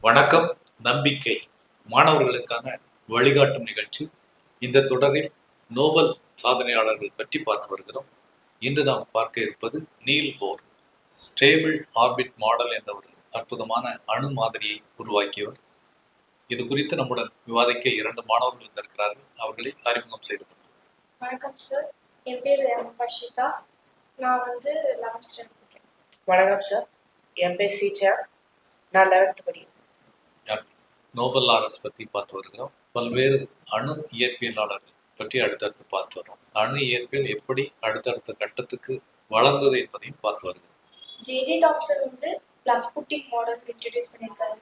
வணக்கம் நம்பிக்கை மாணவர்களுக்கான வழிகாட்டும் நிகழ்ச்சி. இந்த தொடரில் நோபல் சாதனையாளர்கள் பற்றி பார்த்து வருகிறோம். இன்று நாம் பார்க்க இருப்பது Niels Bohr stable orbit model என்ற ஒரு அற்புதமான அணு மாதிரியை உருவாக்கியவர். இது குறித்து நம்முடன் விவாதிக்க இரண்டு மாணவர்கள் வந்திருக்கிறார்கள். அவர்களை அறிமுகம் செய்து கொள்வோம். வணக்கம் சார். என் பேர் பஷிதா நான் வந்து லெவன்த் ஸ்டாண்டர்ட் படிக்கிறேன். வணக்கம் சார். என் பேர் சீச்சா நான் லெவன்த் படிக்கிறேன். நோபல் ஆர்எஸ் பற்றி பார்த்து வருகிறோம். பல்வேறு அணு இயற்பியலாளர்கள் பற்றி அடுத்தடுத்து பார்த்து வரோம் அணு இயற்பியல் எப்படி அடுத்தடுத்த கட்டத்துக்கு வளர்ந்தது என்பதையும் பார்த்து வருகிறோம். ஜேஜே தாம்சன் வந்து பிளக் புட்டிங் மாடல் இன்ட்ரடியூஸ் பண்ணியிருக்காரு.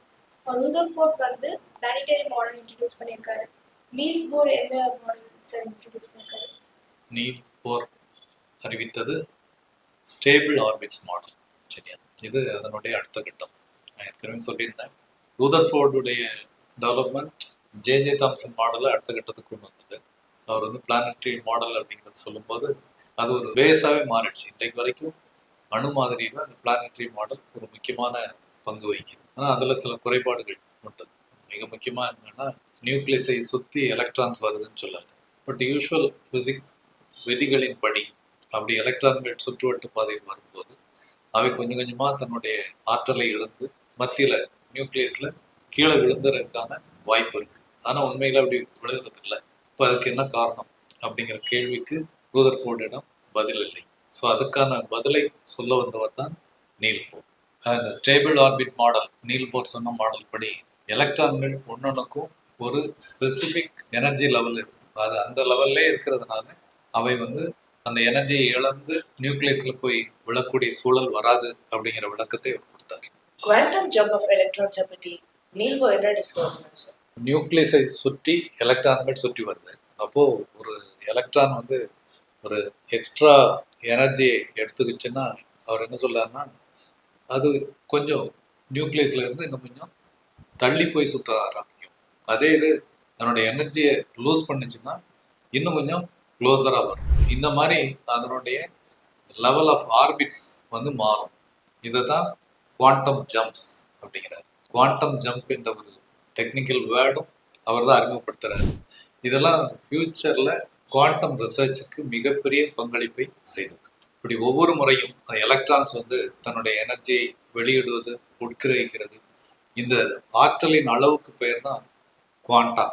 ரூதர் ஃபோர்ட் வந்து பிளானிட்டரி மாடல் இன்ட்ரடியூஸ் பண்ணியிருக்காரு. நீல்ஸ் போர் எந்த மாடல் சார் இன்ட்ரடியூஸ் பண்ணியிருக்காரு? நீல் போர் அறிவித்தது ஸ்டேபிள் ஆர்பிட்ஸ் மாடல் சரியா? இது அதனுடைய அடுத்த கட்டம். நான் ஏற்கனவே சொல்லியிருந்தேன். ரூதர்ஃபோர்டுடைய டெவலப்மெண்ட் ஜேஜே தாம்சன் மாடலை அடுத்த கட்டத்துக்கு கொண்டு வந்தது. அவர் வந்து பிளானட்டரி மாடல் அப்படிங்கிறது சொல்லும்போது அது ஒரு பேஸாகவே மாறிடுச்சு. இன்றைக்கு வரைக்கும் அணு மாதிரியில் அந்த பிளானட்டரி மாடல் ஒரு முக்கியமான பங்கு வகிக்குது. ஆனால் அதில் சில குறைபாடுகள் உண்டது மிக முக்கியமாக என்னென்னா நியூக்ளியஸை சுற்றி எலக்ட்ரான்ஸ் வருதுன்னு சொல்லாரு பட் யூஷுவல் ஃபிசிக்ஸ் விதிகளின் படி அப்படி எலக்ட்ரான்கள் சுற்றுவட்டு பாதையில் வரும்போது அவை கொஞ்சம் கொஞ்சமாக தன்னுடைய ஆற்றலை இழந்து மத்தியில் நியூக்ளியஸில் கீழே விழுந்துறதுக்கான வாய்ப்பு இருக்கு. ஆனால் உண்மையில் அப்படி விழுகிறது இல்லை இப்போ அதுக்கு என்ன காரணம்? அப்படிங்கிற கேள்விக்கு ரூதர்ஃபோர்டிடம் பதில் இல்லை. ஸோ அதுக்கான பதிலை சொல்ல வந்தவர் தான் நீல் போர். அந்த stable orbit model Niels Bohr சொன்ன மாடல் படி எலக்ட்ரான்கள் ஒன்னொன்றுக்கும் ஒரு ஸ்பெசிஃபிக் எனர்ஜி லெவல் இருக்கும் அது அந்த லெவல்லே இருக்கிறதுனால அவை வந்து அந்த எனர்ஜியை இழந்து நியூக்ளியஸில் போய் விழக்கூடிய சூழல் வராது அப்படிங்கிற விளக்கத்தை கொடுத்தார். குவாண்டம் ஜம்ப் ஆஃப் எலக்ட்ரான்ஸை பற்றி நீல்போ என்ன டிஸ்கவர் பண்ணுங்க சார் நியூக்ளியஸை சுற்றி எலக்ட்ரான்கள் சுற்றி வருது. அப்போது ஒரு எலக்ட்ரான் வந்து ஒரு எக்ஸ்ட்ரா எனர்ஜியை எடுத்துக்கிச்சுன்னா அவர் என்ன சொல்லார்னா அது கொஞ்சம் நியூக்ளியஸில் இருந்து இன்னும் கொஞ்சம் தள்ளி போய் சுத்த ஆரம்பிக்கும். அதே இது அதனுடைய எனர்ஜியை லூஸ் பண்ணுச்சுன்னா இன்னும் கொஞ்சம் க்ளோஸராக வரும். இந்த மாதிரி அதனுடைய லெவல் ஆஃப் ஆர்பிட்ஸ் வந்து மாறும். இதை தான் குவாண்டம் ஜம்ப்ஸ் அப்படிங்கிறார். குவாண்டம் ஜம்ப் என்ற ஒரு டெக்னிக்கல் வேர்டும் அவர் தான் அறிமுகப்படுத்துறாரு. இதெல்லாம் ஃபியூச்சரில் குவாண்டம் ரிசர்ச்சுக்கு மிகப்பெரிய பங்களிப்பை செய்தது. இப்படி ஒவ்வொரு முறையும் எலக்ட்ரான்ஸ் வந்து தன்னுடைய எனர்ஜியை வெளியிடுவது உட்கிரகிக்கிறது. இந்த ஆற்றலின் அளவுக்கு பெயர் தான் குவாண்டா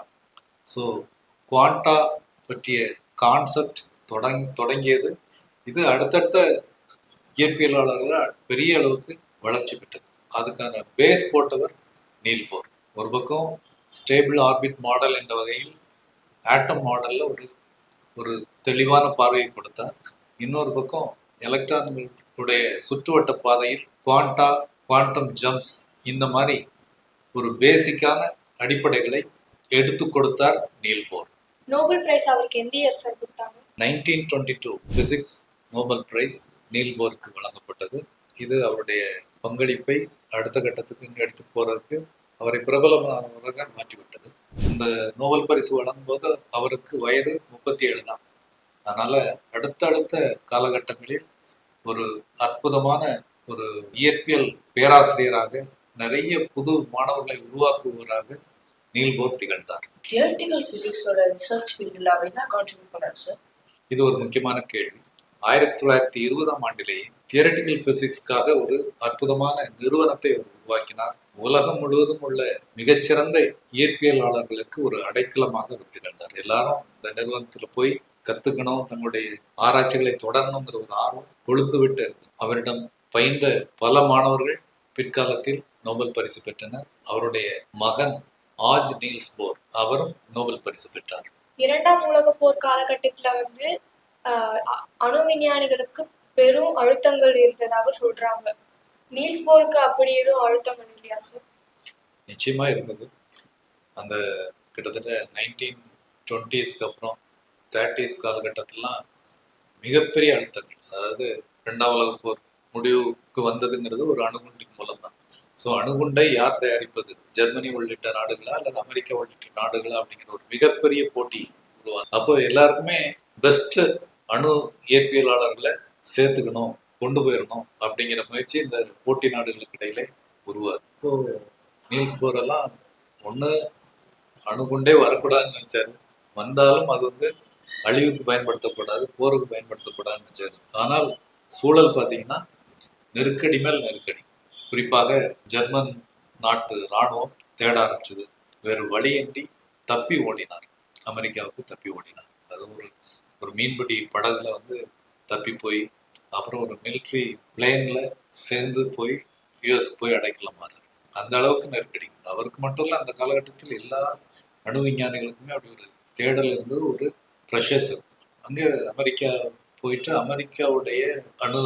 ஸோ குவாண்டா பற்றிய கான்செப்ட் தொடங் தொடங்கியது. இது அடுத்தடுத்த இயற்பியலாளர்களால் பெரிய அளவுக்கு வளர்ச்சி பெற்றது. அதுக்கான பேஸ் போட்டவர் நீல் போர். ஒரு பக்கம் ஸ்டேபிள் ஆர்பிட் மாடல் என்ற வகையில் ஆட்டம் மாடலில் ஒரு ஒரு தெளிவான பார்வையை கொடுத்தார். இன்னொரு பக்கம் எலக்ட்ரான்களுடைய சுற்றுவட்ட பாதையில் குவாண்டா குவாண்டம் ஜம்ப்ஸ் இந்த மாதிரி ஒரு பேசிக்கான அடிப்படைகளை எடுத்து கொடுத்தார் நீல் போர். நோபல் பிரைஸ் அவருக்கு எந்த இயர் சார் கொடுத்தாங்க? Nineteen twenty two physics Nobel prize Niels போருக்கு வழங்கப்பட்டது. இது அவருடைய பங்களிப்பை அடுத்த கட்டத்துக்கு இங்கே எடுத்து போறதுக்கு அவரை பிரபலமானவராக மாற்றிவிட்டது. இந்த நோபல் பரிசு வழங்கும்போது அவருக்கு வயது முப்பத்தி ஏழு தான். அதனால அடுத்தடுத்த காலகட்டங்களில் ஒரு அற்புதமான ஒரு இயற்பியல் பேராசிரியராக நிறைய புது மாணவர்களை உருவாக்குவராக நீல்போர் திகழ்ந்தார். தியரட்டிக்கல் ஃபிசிக்ஸோட ரிசர்ச் ஃபீல்டில் அவர் என்ன கான்ட்ரிபியூட் பண்ணார் சார் இது ஒரு முக்கியமான கேள்வி. ஆயிரத்தி தொள்ளாயிரத்தி இருபதாம் ஆண்டிலேயே தியரட்டிக்கல் பிசிக்ஸ்க்காக ஒரு அற்புதமான நிறுவனத்தை உருவாக்கினார். உலகம் முழுவதும் உள்ள மிகச்சிறந்த இயற்பியலாளர்களுக்கு ஒரு அடைக்கலமாக அவர் திகழ்ந்தார். எல்லாரும் இந்த நிறுவனத்துல போய் கத்துக்கணும் தங்களுடைய ஆராய்ச்சிகளை தொடரணுங்கிற ஒரு ஆர்வம் கொழுந்து விட்டு அவரிடம் பயின்ற பல மாணவர்கள் பிற்காலத்தில் நோபல் பரிசு பெற்றனர். அவருடைய மகன் ஆஜ் நீல்ஸ் போர் அவரும் நோபல் பரிசு பெற்றார். இரண்டாம் உலக போர் காலகட்டத்துல வந்து அணு விஞ்ஞானிகளுக்கு பெரும் அழுத்தங்கள் இருந்ததாக சொல்றாங்க. நீல்ஸ் போருக்கு அப்படி எதுவும் அழுத்தங்கள் இல்லையா சார் நிச்சயமா இருந்தது. அந்த கிட்டத்தட்ட நைன்டீன் டுவெண்ட்டிஸ்க்கு அப்புறம் தேர்ட்டிஸ் காலகட்டத்திலாம் மிகப்பெரிய அழுத்தங்கள். அதாவது ரெண்டாம் உலக போர் முடிவுக்கு வந்ததுங்கிறது ஒரு அணுகுண்டின் மூலம் தான் ஸோ அணுகுண்டை யார் தயாரிப்பது? ஜெர்மனி உள்ளிட்ட நாடுகளா அல்லது அமெரிக்கா உள்ளிட்ட நாடுகளா அப்படிங்கிற ஒரு மிகப்பெரிய போட்டி உருவாங்க அப்போ எல்லாருக்குமே பெஸ்ட் அணு இயற்பியலாளர்களை சேர்த்துக்கணும் கொண்டு போயிடணும் அப்படிங்கிற முயற்சி இந்த போட்டி நாடுகளுக்கு இடையிலே உருவாது இப்போ நீல்ஸ் போர் எல்லாம் ஒன்று அணுகுண்டே வரக்கூடாதுன்னு நினைச்சாரு. வந்தாலும் அது வந்து அழிவுக்கு பயன்படுத்தக்கூடாது போருக்கு பயன்படுத்தக்கூடாதுன்னு நினைச்சாரு. ஆனால் சூழல் பார்த்தீங்கன்னா நெருக்கடி மேல் நெருக்கடி. குறிப்பாக ஜெர்மன் நாட்டு இராணுவம் தேட ஆரம்பிச்சது. வேறு வழியின்றி தப்பி ஓடினார். அமெரிக்காவுக்கு தப்பி ஓடினார். அது ஒரு ஒரு மீன்பிடி படகுல வந்து தப்பி போய் அப்புறம் ஒரு மிலிட்ரி பிளேன்ல சேர்ந்து போய் யூஎஸ் போய் அடைக்கலமாறார் அந்த அளவுக்கு நெருக்கடி. அவருக்கு மட்டும் இல்லை அந்த காலகட்டத்தில் எல்லா அணு விஞ்ஞானிகளுக்குமே அப்படி ஒரு தேடல் இருந்தது ஒரு ப்ரெஷர்ஸ் இருந்தது. அங்கே அமெரிக்கா போயிட்டு அமெரிக்காவுடைய அணு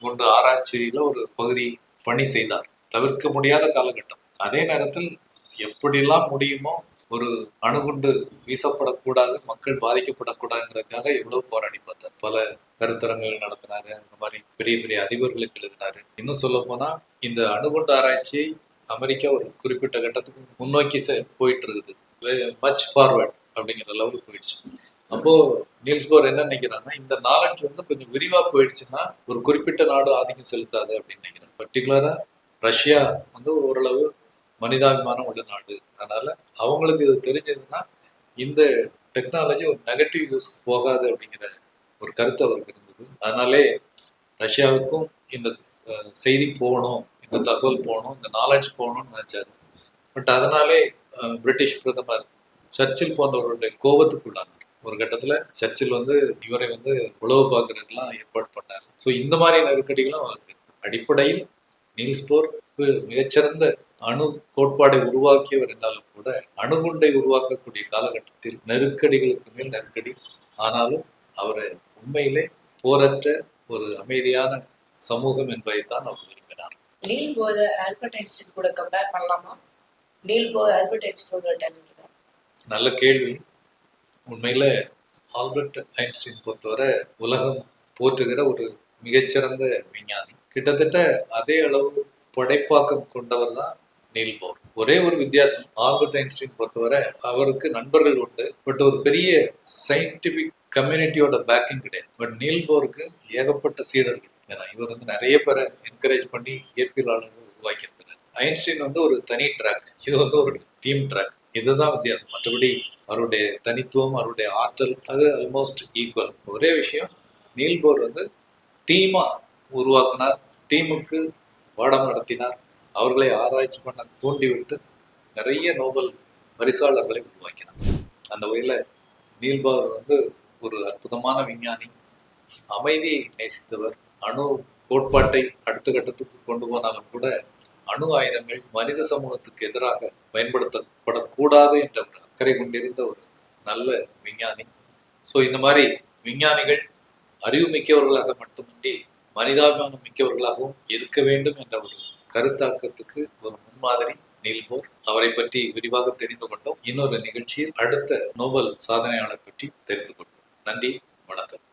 குண்டு ஆராய்ச்சியில ஒரு பகுதி பணி செய்தார். தவிர்க்க முடியாத காலகட்டம். அதே நேரத்தில் எப்படிலாம் முடியுமோ ஒரு அணுகுண்டு வீசப்படக்கூடாது மக்கள் பாதிக்கப்படக்கூடாதுங்கிறதுக்காக எவ்வளவு போராடி பார்த்தார். பல கருத்தரங்குகள் நடத்தினாரு அந்த மாதிரி பெரிய பெரிய அதிபர்களுக்கு எழுதினாரு. இன்னும் சொல்ல போனா இந்த அணுகுண்டு ஆராய்ச்சியை அமெரிக்கா ஒரு குறிப்பிட்ட கட்டத்துக்கு முன்னோக்கி செ- போயிட்டு இருக்குது மச் ஃபார்வர்ட் அப்படிங்கிற லெவலுக்கு போயிடுச்சு. அப்போ நீல்ஸ் போர் என்ன நினைக்கிறாங்கன்னா இந்த நாலஞ்சு வந்து கொஞ்சம் விரிவா போயிடுச்சுன்னா ஒரு குறிப்பிட்ட நாடு ஆதிக்கம் செலுத்தாது அப்படின்னு நினைக்கிறேன் பர்டிகுலரா ரஷ்யா வந்து ஓரளவு மனிதாபிமானம் உள்ள நாடு. அதனால அவங்களுக்கு இது தெரிஞ்சதுன்னா இந்த டெக்னாலஜி ஒரு நெகட்டிவ் யூஸ் போகாது அப்படிங்கிற ஒரு கருத்து அவருக்கு இருந்தது. அதனாலே ரஷ்யாவுக்கும் இந்த செய்தி போகணும் இந்த தகவல் போகணும் இந்த நாலேஜ் போகணும்னு நினைச்சாரு. பட் அதனாலே பிரிட்டிஷ் பிரதமர் சர்ச்சில் போன்றவருடைய கோபத்துக்குள்ளானார். ஒரு கட்டத்துல சர்ச்சில் வந்து இவரை வந்து உழவு பார்க்கறதுக்கெல்லாம் ஏற்பாடு பண்ணார். ஸோ இந்த மாதிரி நெருக்கடிகளும் அவருக்கு அடிப்படையில் நீல்ஸ்போர் மிகச்சிறந்த அணு கோட்பாடை உருவாக்கியவர் என்றாலும் கூட அணுகுண்டை உருவாக்கக்கூடிய காலகட்டத்தில் நெருக்கடிகளுக்கு மேல் நெருக்கடி. ஆனாலும் அவரை உண்மையிலே போரற்ற ஒரு அமைதியான சமூகம் என்பதைத்தான் அவர் விரும்பினார். நீல் போர் ஆல்பர்ட் ஐன்ஸ்டீன் கூட கம்பேர் பண்ணலாமா? நீல் போர் ஆல்பர்ட் நல்ல கேள்வி. உண்மையில ஆல்பர்ட் ஐன்ஸ்டீன் பொறுத்தவரை உலகம் போற்றுகிற ஒரு மிகச்சிறந்த விஞ்ஞானி. கிட்டத்தட்ட அதே அளவு படைப்பாக்கம் கொண்டவர் தான் நீல் போர் ஒரே ஒரு வித்தியாசம். ஆல்பர்ட் ஐன்ஸ்டீன் பொறுத்தவரை அவருக்கு நண்பர்கள் உண்டு. பட் ஒரு பெரிய சயின்டிபிக் கம்யூனிட்டியோட பேக்கிங் கிடையாது. பட் நீல் போருக்கு ஏகப்பட்ட சீடர்கள். ஏன்னா இவர் வந்து நிறைய பேரை என்கரேஜ் பண்ணி இயற்பியலாளர்கள் உருவாக்கியிருக்கிறார் ஐன்ஸ்டீன் வந்து ஒரு தனி ட்ராக் இது வந்து ஒரு டீம் ட்ராக் இதுதான் வித்தியாசம். மற்றபடி அவருடைய தனித்துவம் அவருடைய ஆற்றல் அது ஆல்மோஸ்ட் ஈக்குவல் ஒரே விஷயம் நீல்போர் வந்து டீமாக உருவாக்கினார். டீமுக்கு பாடம் நடத்தினார். அவர்களை ஆராய்ச்சி பண்ண தூண்டிவிட்டு நிறைய நோபல் பரிசாளர்களை உருவாக்கினார். அந்த வகையில் நீல்பாவர் வந்து ஒரு அற்புதமான விஞ்ஞானி அமைதியை நேசித்தவர் அணு கோட்பாட்டை அடுத்த கட்டத்துக்கு கொண்டு போனாலும் கூட அணு ஆயுதங்கள் மனித சமூகத்துக்கு எதிராக பயன்படுத்தப்படக்கூடாது என்ற ஒரு அக்கறை கொண்டிருந்த ஒரு நல்ல விஞ்ஞானி. ஸோ இந்த மாதிரி விஞ்ஞானிகள் அறிவு மிக்கவர்களாக மட்டுமின்றி மனிதாபிமானம் மிக்கவர்களாகவும் இருக்க வேண்டும் என்ற ஒரு கருத்தாக்கத்துக்கு ஒரு முன்மாதிரி நீல்போர் அவரை பற்றி விரிவாக தெரிந்து கொண்டோம். இன்னொரு நிகழ்ச்சியில் அடுத்த நோபல் சாதனையாளர் பற்றி தெரிந்து கொண்டோம் நன்றி வணக்கம்.